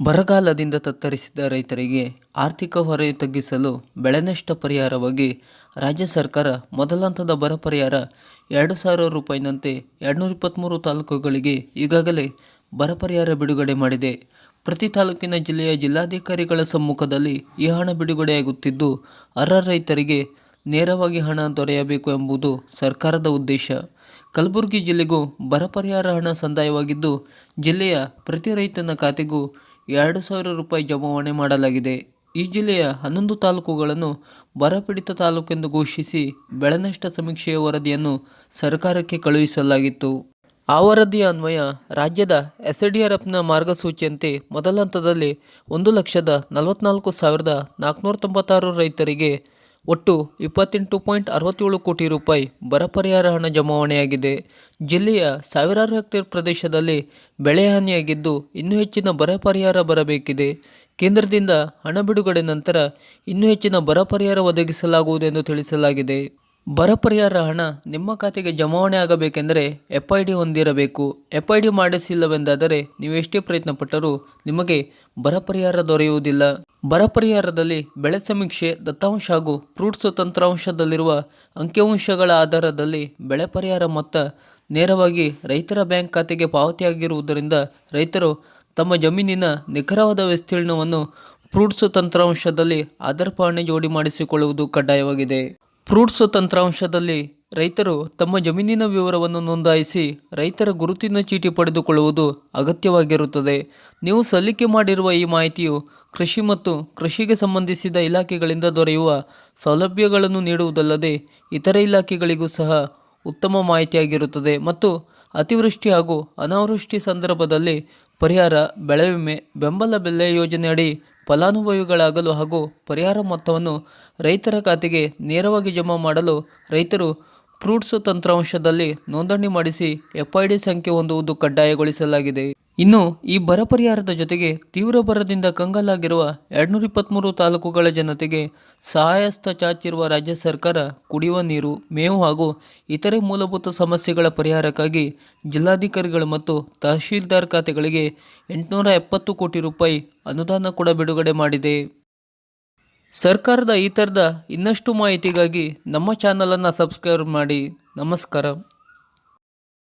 ಬರಗಾಲದಿಂದ ತತ್ತರಿಸಿದ ರೈತರಿಗೆ ಆರ್ಥಿಕ ಹೊರೆ ತಗ್ಗಿಸಲು ಬೆಳೆ ನಷ್ಟ ಪರಿಹಾರವಾಗಿ ರಾಜ್ಯ ಸರ್ಕಾರ ಮೊದಲ ಹಂತದ ಬರ ಪರಿಹಾರ ಎರಡು ಸಾವಿರ ರೂಪಾಯಿನಂತೆ ಎರಡುನೂರ ಇಪ್ಪತ್ತ್ಮೂರು ತಾಲೂಕುಗಳಿಗೆ ಈಗಾಗಲೇ ಬರ ಪರಿಹಾರ ಬಿಡುಗಡೆ ಮಾಡಿದೆ. ಪ್ರತಿ ತಾಲೂಕಿನ ಜಿಲ್ಲೆಯ ಜಿಲ್ಲಾಧಿಕಾರಿಗಳ ಸಮ್ಮುಖದಲ್ಲಿ ಈ ಹಣ ಬಿಡುಗಡೆಯಾಗುತ್ತಿದ್ದು, ಅರ್ಹ ರೈತರಿಗೆ ನೇರವಾಗಿ ಹಣ ದೊರೆಯಬೇಕು ಎಂಬುದು ಸರ್ಕಾರದ ಉದ್ದೇಶ. ಕಲಬುರಗಿ ಜಿಲ್ಲೆಗೂ ಬರ ಪರಿಹಾರ ಹಣ ಸಂದಾಯವಾಗಿದ್ದು, ಜಿಲ್ಲೆಯ ಪ್ರತಿ ರೈತನ ಖಾತೆಗೂ ಎರಡು ಸಾವಿರ ರೂಪಾಯಿ ಜಮಾವಣೆ ಮಾಡಲಾಗಿದೆ. ಈ ಜಿಲ್ಲೆಯ ಹನ್ನೊಂದು ತಾಲೂಕುಗಳನ್ನು ಬರಪೀಡಿತ ತಾಲೂಕೆಂದು ಘೋಷಿಸಿ ಬೆಳೆ ನಷ್ಟ ಸಮೀಕ್ಷೆಯ ವರದಿಯನ್ನು ಸರ್ಕಾರಕ್ಕೆ ಕಳುಹಿಸಲಾಗಿತ್ತು. ಆ ವರದಿಯ ಅನ್ವಯ ರಾಜ್ಯದ ಎಸ್ಡಿಆರ್ಎಫ್ನ ಮಾರ್ಗಸೂಚಿಯಂತೆ ಮೊದಲ ಹಂತದಲ್ಲಿ ಒಂದು ಲಕ್ಷದ ನಲವತ್ನಾಲ್ಕು ಸಾವಿರದ ನಾಲ್ಕುನೂರ ತೊಂಬತ್ತಾರು ರೈತರಿಗೆ ಒಟ್ಟು ಇಪ್ಪತ್ತೆಂಟು ಪಾಯಿಂಟ್ ಅರವತ್ತೇಳು ಕೋಟಿ ರೂಪಾಯಿ ಬರ ಪರಿಹಾರ ಹಣ ಜಮಾವಣೆಯಾಗಿದೆ. ಜಿಲ್ಲೆಯ ಸಾವಿರಾರು ಹೆಕ್ಟೇರ್ ಪ್ರದೇಶದಲ್ಲಿ ಬೆಳೆ ಹಾನಿಯಾಗಿದ್ದು ಇನ್ನೂ ಹೆಚ್ಚಿನ ಬರ ಪರಿಹಾರ ಬರಬೇಕಿದೆ. ಕೇಂದ್ರದಿಂದ ಹಣ ಬಿಡುಗಡೆ ನಂತರ ಇನ್ನೂ ಹೆಚ್ಚಿನ ಬರ ಪರಿಹಾರ ಒದಗಿಸಲಾಗುವುದು ಎಂದು ತಿಳಿಸಲಾಗಿದೆ. ಬರ ಪರಿಹಾರ ಹಣ ನಿಮ್ಮ ಖಾತೆಗೆ ಜಮಾವಣೆ ಆಗಬೇಕೆಂದರೆ ಎಫ್ ಐ ಡಿ ಹೊಂದಿರಬೇಕು. ಎಫ್ ಐ ಡಿ ಮಾಡಿಸಿಲ್ಲವೆಂದಾದರೆ ನೀವು ಎಷ್ಟೇ ಪ್ರಯತ್ನ ಪಟ್ಟರೂ ನಿಮಗೆ ಬರ ಪರಿಹಾರ ದೊರೆಯುವುದಿಲ್ಲ. ಬರ ಪರಿಹಾರದಲ್ಲಿ ಬೆಳೆ ಸಮೀಕ್ಷೆ, ದತ್ತಾಂಶ ಹಾಗೂ ಫ್ರೂಟ್ಸ್ ತಂತ್ರಾಂಶದಲ್ಲಿರುವ ಅಂಕಿಅಂಶಗಳ ಆಧಾರದಲ್ಲಿ ಬೆಳೆ ಪರಿಹಾರ ಮೊತ್ತ ನೇರವಾಗಿ ರೈತರ ಬ್ಯಾಂಕ್ ಖಾತೆಗೆ ಪಾವತಿಯಾಗಿರುವುದರಿಂದ ರೈತರು ತಮ್ಮ ಜಮೀನಿನ ನಿಖರವಾದ ವಿಸ್ತೀರ್ಣವನ್ನು ಫ್ರೂಟ್ಸ್ ತಂತ್ರಾಂಶದಲ್ಲಿ ಆಧಾರ್ ಪಾವಣೆ ಜೋಡಿ ಮಾಡಿಸಿಕೊಳ್ಳುವುದು ಕಡ್ಡಾಯವಾಗಿದೆ. ಫ್ರೂಟ್ಸ್ ತಂತ್ರಾಂಶದಲ್ಲಿ ರೈತರು ತಮ್ಮ ಜಮೀನಿನ ವಿವರವನ್ನು ನೋಂದಾಯಿಸಿ ರೈತರ ಗುರುತಿನ ಚೀಟಿ ಪಡೆದುಕೊಳ್ಳುವುದು ಅಗತ್ಯವಾಗಿರುತ್ತದೆ. ನೀವು ಸಲ್ಲಿಕೆ ಮಾಡಿರುವ ಈ ಮಾಹಿತಿಯು ಕೃಷಿ ಮತ್ತು ಕೃಷಿಗೆ ಸಂಬಂಧಿಸಿದ ಇಲಾಖೆಗಳಿಂದ ದೊರೆಯುವ ಸೌಲಭ್ಯಗಳನ್ನು ನೀಡುವುದಲ್ಲದೆ ಇತರೆ ಇಲಾಖೆಗಳಿಗೂ ಸಹ ಉತ್ತಮ ಮಾಹಿತಿಯಾಗಿರುತ್ತದೆ ಮತ್ತು ಅತಿವೃಷ್ಟಿ ಹಾಗೂ ಅನಾವೃಷ್ಟಿ ಸಂದರ್ಭದಲ್ಲಿ ಪರಿಹಾರ, ಬೆಳೆ ವಿಮೆ, ಬೆಂಬಲ ಬೆಲೆ ಯೋಜನೆಯಡಿ ಫಲಾನುಭವಿಗಳಾಗಲು ಹಾಗೂ ಪರಿಹಾರ ಮೊತ್ತವನ್ನು ರೈತರ ಖಾತೆಗೆ ನೇರವಾಗಿ ಜಮಾ ಮಾಡಲು ರೈತರು ಫ್ರೂಟ್ಸ್ ತಂತ್ರಾಂಶದಲ್ಲಿ ನೋಂದಣಿ ಮಾಡಿಸಿ ಎಫ್ಐಡಿ ಸಂಖ್ಯೆ ಹೊಂದುವುದು ಕಡ್ಡಾಯಗೊಳಿಸಲಾಗಿದೆ. ಇನ್ನು ಈ ಬರ ಪರಿಹಾರದ ಜೊತೆಗೆ ತೀವ್ರ ಬರದಿಂದ ಕಂಗಾಲಾಗಿರುವ ಎರಡುನೂರ ಇಪ್ಪತ್ತ್ಮೂರು ತಾಲೂಕುಗಳ ಜನತೆಗೆ ಸಹಾಯಸ್ತ ಚಾಚಿರುವ ರಾಜ್ಯ ಸರ್ಕಾರ ಕುಡಿಯುವ ನೀರು, ಮೇವು ಹಾಗೂ ಇತರೆ ಮೂಲಭೂತ ಸಮಸ್ಯೆಗಳ ಪರಿಹಾರಕ್ಕಾಗಿ ಜಿಲ್ಲಾಧಿಕಾರಿಗಳು ಮತ್ತು ತಹಶೀಲ್ದಾರ್ ಖಾತೆಗಳಿಗೆ ಎಂಟುನೂರ ಎಪ್ಪತ್ತು ಕೋಟಿ ರೂಪಾಯಿ ಅನುದಾನ ಕೂಡ ಬಿಡುಗಡೆ ಮಾಡಿದೆ. ಸರ್ಕಾರದ ಈ ಥರದ ಇನ್ನಷ್ಟು ಮಾಹಿತಿಗಾಗಿ ನಮ್ಮ ಚಾನಲನ್ನು ಸಬ್ಸ್ಕ್ರೈಬ್ ಮಾಡಿ. ನಮಸ್ಕಾರ.